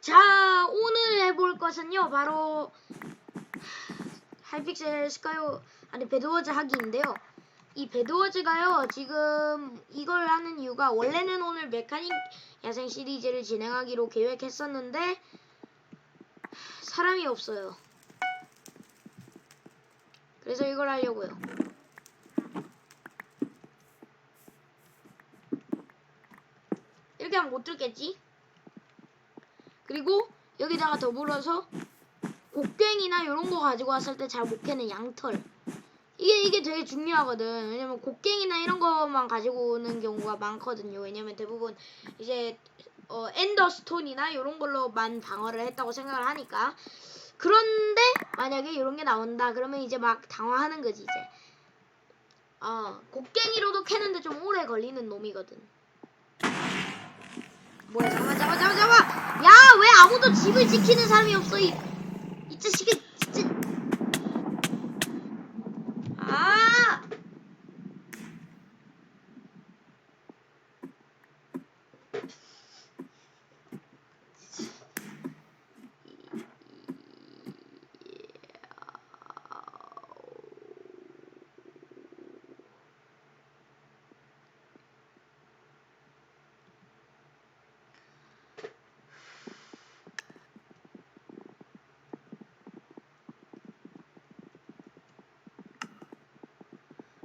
자, 오늘 해볼 것은요, 바로 하이픽셀 스카이오 아니 배드워즈 하기인데요. 이 배드워즈가요, 지금 이걸 하는 이유가 원래는 오늘 메카닉 야생 시리즈를 진행하기로 계획했었는데 사람이 없어요. 그래서 이걸 하려고요. 이렇게 하면 못 들겠지? 그리고 여기다가 더불어서 곡괭이나 이런 거 가지고 왔을 때 잘 못 캐는 양털. 이게 이게 되게 중요하거든. 왜냐면 곡괭이나 이런 것만 가지고 오는 경우가 많거든요. 왜냐면 대부분 이제 어, 엔더스톤이나 이런 걸로만 방어를 했다고 생각을 하니까. 그런데 만약에 이런 게 나온다 그러면 이제 막 당황하는 거지 이제. 어, 곡괭이로도 캐는데 좀 오래 걸리는 놈이거든. 뭐야 잠깐 잠깐 잠깐 잠깐 야 왜 아무도 집을 지키는 사람이 없어? 이, 이 자식이 진짜 아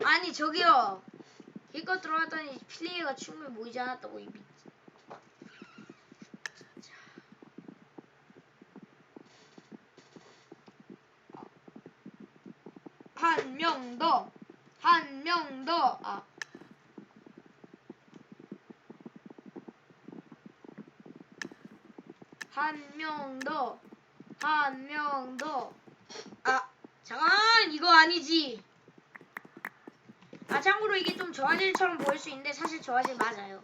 아니 저기요 이거 들어갔더니 플레이가 충분히 모이지 않았다고 이 미... 한 명 더, 한 명 더, 아. 한 명 더, 한 명 더. 아, 잠깐, 이거 아니지. 아 참고로 이게 좀 저화질처럼 보일 수 있는데 사실 저화질 맞아요.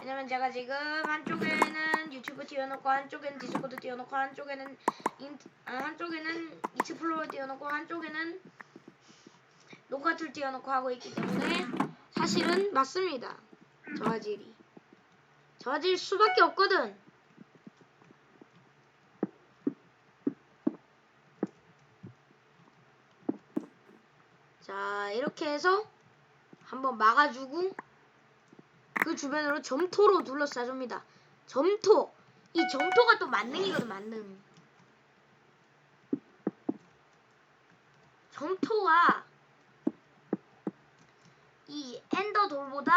왜냐면 제가 지금 한쪽에는 유튜브 띄워놓고 한쪽에는 디스코드 띄워놓고 한쪽에는 인, 아, 한쪽에는 익스플로러 띄워놓고 한쪽에는 녹화툴 띄워놓고 하고 있기 때문에 사실은 맞습니다. 저화질이 저화질 수밖에 없거든. 자 이렇게 해서 한번 막아주고 그 주변으로 점토로 둘러싸줍니다. 점토 이 점토가 또 만능이거든 만능. 점토가 이 엔더돌보다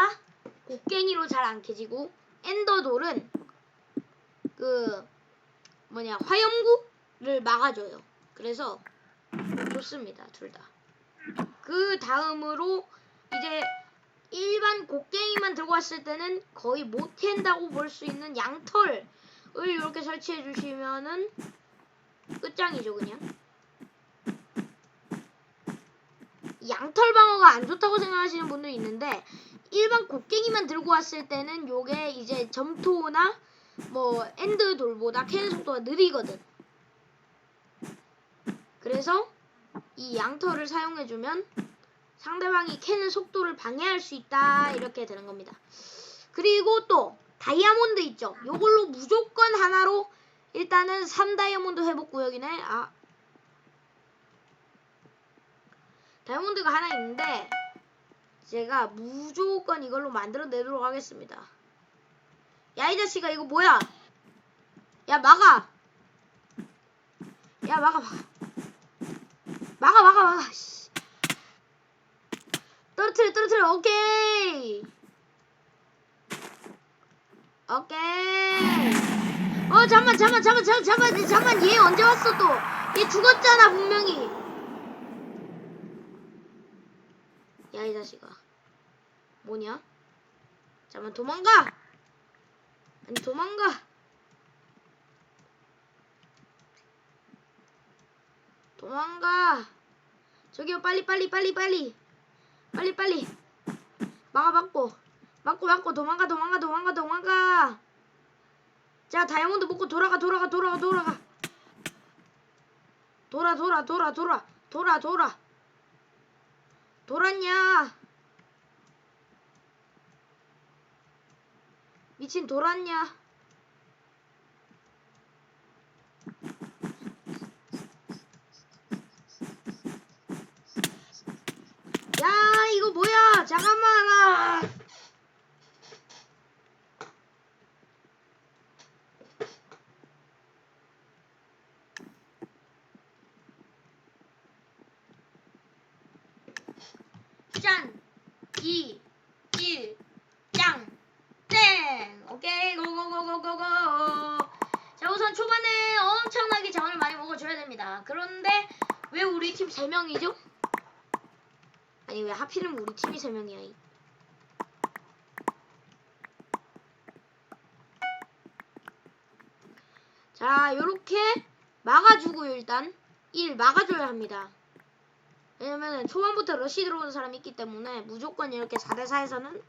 곡괭이로 잘 안 캐지고 엔더돌은 그 뭐냐 화염구를 막아줘요. 그래서 좋습니다 둘 다. 그 다음으로 이제 일반 곡괭이만 들고 왔을 때는 거의 못 캔다고 볼 수 있는 양털을 이렇게 설치해 주시면은 끝장이죠 그냥. 양털 방어가 안 좋다고 생각하시는 분도 있는데 일반 곡괭이만 들고 왔을 때는 요게 이제 점토나 뭐 엔드 돌보다 캐는 속도가 느리거든. 그래서 이 양털을 사용해주면 상대방이 캐는 속도를 방해할 수 있다 이렇게 되는 겁니다. 그리고 또 다이아몬드 있죠. 요걸로 무조건 하나로 일단은 3다이아몬드 회복 구역이네. 아 다이아몬드가 하나 있는데 제가 무조건 이걸로 만들어 내도록 하겠습니다. 야 이 자식아 이거 뭐야? 야 막아. 야 막아 막아. 막아 막아 막아. 씨. 떨어뜨려 떨어뜨려. 오케이. 오케이. 어 잠만 잠만 잠만 잠만 잠만. 잠만 얘 언제 왔어 또? 얘 죽었잖아 분명히. 야 이 자식아. 뭐냐? 잠만 도망가. 아니 도망가. 도망가 저기요 빨리 빨리 빨리 빨리. 빨리 빨리. 막아 막고. 막고 막고. 도망가 도망가 도망가 도망가. 자 다이아몬드 먹고 돌아가 돌아가 돌아가 돌아가. 돌아 돌아 돌아 돌아. 돌아 돌아. 돌았냐? 미친 돌았냐 야 이거 잠깐만 아. 짠, 2, 1, 짱, 땡. 오케이, 고고고고고고. 자, 우선 초반에 엄청나게 자원을 많이 먹어줘야 됩니다. 그런데 왜 우리 팀 3명이죠? 아니, 왜 하필이면 우리 팀이 3명이야? 이. 자, 요렇게 막아주고요, 일단. 1 막아줘야 합니다. 왜냐면 초반부터 러시 들어오는 사람이 있기 때문에 무조건 이렇게 4대4에서는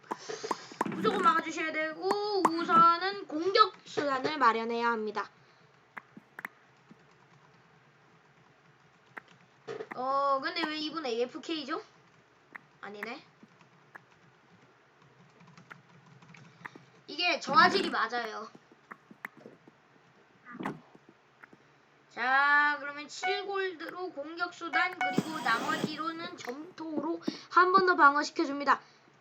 무조건 막아주셔야 되고 우선은 공격 수단을 마련해야 합니다. 어 근데 왜 이분 AFK죠? 아니네. 이게 저화질이 맞아요. 자, 그러면 7골드로 공격 수단 그리고 나머지로는 점토로 한 번 더 방어시켜 줍니다.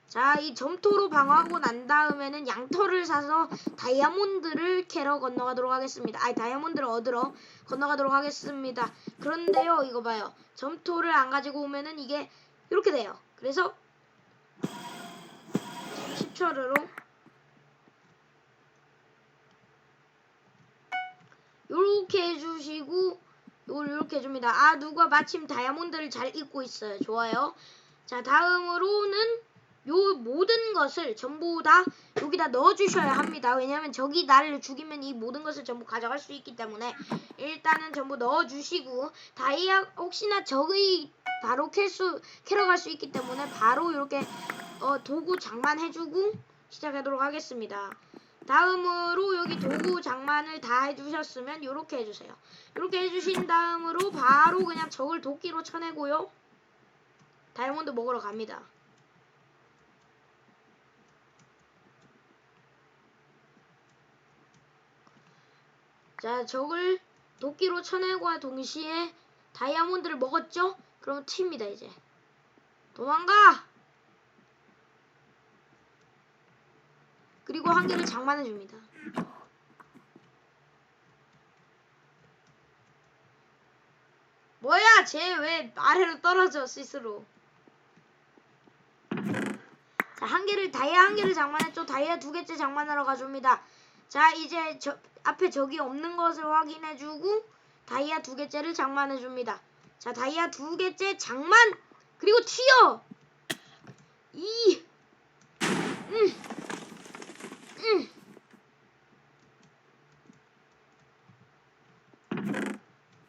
자, 이 점토로 방어하고 난 다음에는 양털을 사서 다이아몬드를 캐러 건너가도록 하겠습니다. 아니, 다이아몬드를 얻으러 건너가도록 하겠습니다. 그런데요, 이거 봐요. 점토를 안 가지고 오면은 이게 이렇게 돼요. 그래서 10초로 요렇게 해주시고 요걸 요렇게 해줍니다. 아 누가 마침 다이아몬드를 잘 입고 있어요. 좋아요. 자 다음으로는 요 모든 것을 전부 다 여기다 넣어주셔야 합니다. 왜냐하면 적이 나를 죽이면 이 모든 것을 전부 가져갈 수 있기 때문에 일단은 전부 넣어주시고 다이아 혹시나 적의 바로 캘수 캐러 갈 수 있기 때문에 바로 이렇게 어, 도구 장만해주고 시작하도록 하겠습니다. 다음으로 여기 도구 장만을 다 해주셨으면 이렇게 해주세요. 이렇게 해주신 다음으로 바로 그냥 적을 도끼로 쳐내고요. 다이아몬드 먹으러 갑니다. 자, 적을 도끼로 쳐내고와 동시에 다이아몬드를 먹었죠? 그럼 튑니다, 이제. 도망가! 그리고 한 개를 장만해 줍니다. 뭐야, 쟤 왜 아래로 떨어져 스스로? 자, 한 개를 다이아 한 개를 장만했죠. 다이아 두 개째 장만하러 가줍니다. 자, 이제 저 앞에 적이 없는 것을 확인해 주고 다이아 두 개째를 장만해 줍니다. 자, 다이아 두 개째 장만 그리고 튀어. 이 음. 음.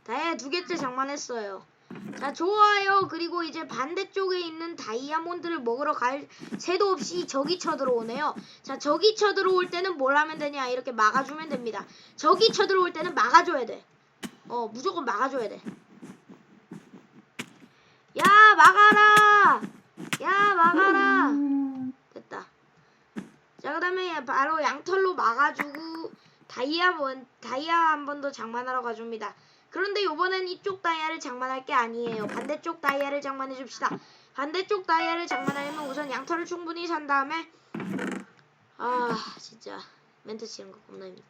다이아 두 개째 장만했어요. 자, 좋아요. 그리고 이제 반대쪽에 있는 다이아몬드를 먹으러 갈 새도 없이 적이 쳐들어오네요. 자, 적이 쳐들어올 때는 뭘 하면 되냐? 이렇게 막아주면 됩니다. 적이 쳐들어올 때는 막아줘야 돼. 어, 무조건 막아줘야 돼. 야, 막아라! 야, 막아라! 됐다. 자, 그 다음에 바로 양털로 막아주고 다이아 번, 다이아 한 번 더 장만하러 가줍니다. 그런데 요번엔 이쪽 다이아를 장만할 게 아니에요. 반대쪽 다이아를 장만해 줍시다. 반대쪽 다이아를 장만하려면 우선 양털을 충분히 산 다음에 아 진짜 멘트 치는 거 겁나 힘드네.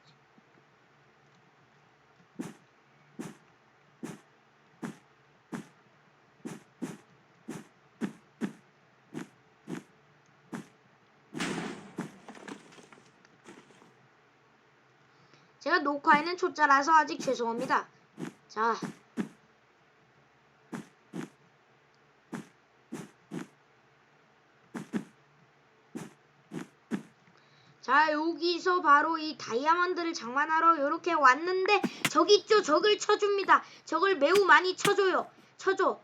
제가 녹화에는 초짜라서 아직 죄송합니다. 자. 자, 여기서 바로 이 다이아몬드를 장만하러 이렇게 왔는데 저기 있죠? 적을 쳐줍니다. 적을 매우 많이 쳐줘요. 쳐줘.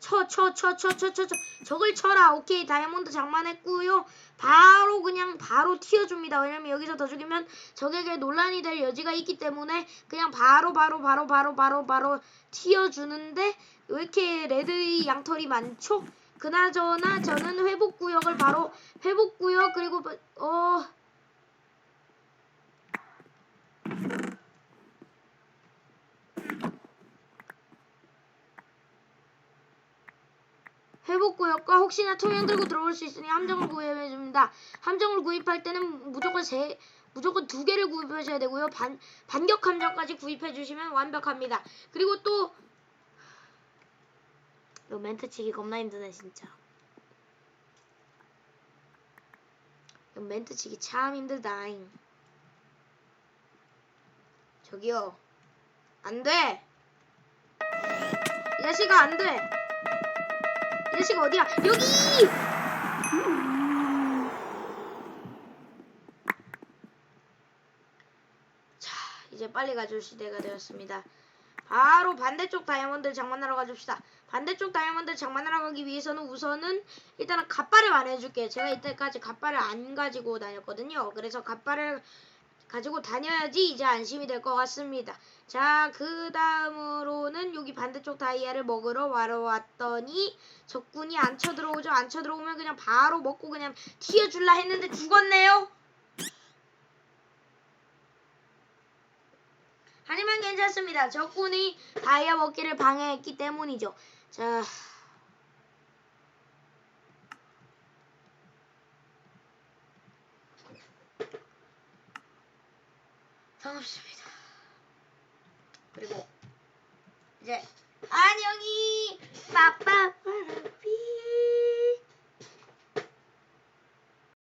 쳐, 쳐, 쳐, 쳐, 쳐, 쳐, 쳐. 적을 쳐라. 오케이. 다이아몬드 장만했고요. 바로 그냥 바로 튀어줍니다. 왜냐면 여기서 더 죽이면 적에게 논란이 될 여지가 있기 때문에 그냥 바로 바로 바로 바로 바로 바로 튀어주는데 왜 이렇게 레드의 양털이 많죠? 그나저나 저는 회복 구역을 바로 회복 구역 그리고 어 왕복 구역과 혹시나 투명 들고 들어올 수 있으니 함정을 구입해 줍니다. 함정을 구입할 때는 무조건 세 무조건 두 개를 구입하셔야 되고요. 반 반격 함정까지 구입해 주시면 완벽합니다. 그리고 또 이거 멘트 치기 겁나 힘드네 진짜. 이거 멘트 치기 참 힘들다잉. 저기요. 안 돼. 이 자식아 안 돼. 이 자식 어디야? 여기! 자, 이제 빨리 가줄 시대가 되었습니다. 바로 반대쪽 다이아몬드 장만하러 가줍시다. 반대쪽 다이아몬드 장만하러 가기 위해서는 우선은 일단은 갓발을 말해줄게요. 제가 이때까지 갓발을 안 가지고 다녔거든요. 그래서 갓발을 가지고 다녀야지 이제 안심이 될 것 같습니다. 자, 그 다음으로는 여기 반대쪽 다이아를 먹으러 와러 왔더니 적군이 안 쳐들어오죠. 안 쳐들어오면 그냥 바로 먹고 그냥 튀어줄라 했는데 죽었네요. 하지만 괜찮습니다. 적군이 다이아 먹기를 방해했기 때문이죠. 자. 반갑습니다. 그리고 이제 안녕히 빠빠빠라삐